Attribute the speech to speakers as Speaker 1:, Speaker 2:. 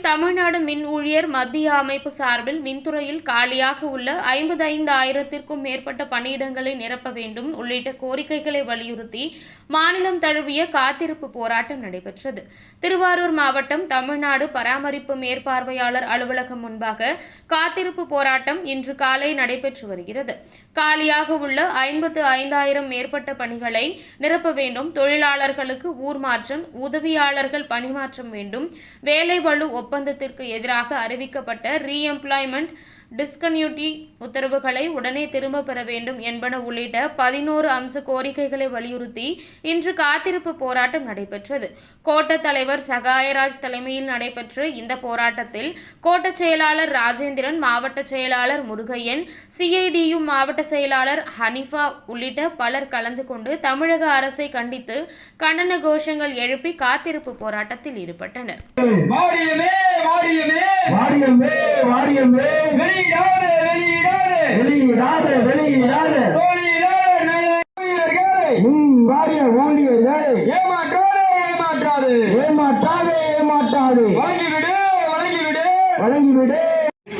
Speaker 1: மின் ஊழியர் மத்திய அமைப்பு சார்பில் மின்துறையில் காலியாக உள்ள ஐம்பது ஐந்து ஆயிரத்திற்கும் மேற்பட்ட பணியிடங்களை நிரப்ப வேண்டும் உள்ளிட்ட கோரிக்கைகளை வலியுறுத்தி மாநிலம் தழுவிய காத்திருப்பு போராட்டம் நடைபெற்றது. திருவாரூர் மாவட்டம் தமிழ்நாடு பராமரிப்பு மேற்பார்வையாளர் அலுவலகம் முன்பாக காத்திருப்பு போராட்டம் இன்று காலை நடைபெற்று வருகிறது. காலியாக உள்ள ஐம்பத்து ஐந்தாயிரம் மேற்பட்ட பணிகளை நிரப்ப வேண்டும். தொழிலாளர்களுக்கு ஊர் மாற்றம் உதவியாளர்கள் பணிமாற்றம் வேண்டும். வேலை பளு ஒப்பந்தத்திற்கு எதிராக அறிவிக்கப்பட்ட ரீஎம்ப்ளாய்மெண்ட் டிஸ்கன்யூட்டி உத்தரவுகளை உடனே திரும்ப பெற வேண்டும் என்பன உள்ளிட்ட பதினோரு அம்ச கோரிக்கைகளை வலியுறுத்தி இன்று காத்திருப்பு போராட்டம் நடைபெற்றது. கோட்ட தலைவர் சகாயராஜ் தலைமையில் நடைபெற்ற இந்த போராட்டத்தில் கோட்ட செயலாளர் ராஜேந்திரன் மாவட்ட செயலாளர் முருகையன் சிஐடியு மாவட்ட செயலாளர் ஹனிஃபா உள்ளிட்ட பலர் கலந்து கொண்டு தமிழக அரசை கண்டித்து கண்டன கோஷங்கள் எழுப்பி காத்திருப்பு போராட்டத்தில் ஈடுபட்டனர்.
Speaker 2: வாரியமே வெளியிடாது வெளியிடாது.
Speaker 3: வெளியிடாத வெளியிடாத. வாரிய ஊழியர்களை.
Speaker 2: ஏமாற்றாது ஏமாற்றாது.
Speaker 3: ஏமாற்றாதே ஏமாற்றாதே.
Speaker 2: வழங்கிவிடு வழங்கிவிடு.
Speaker 3: வழங்கிவிடு.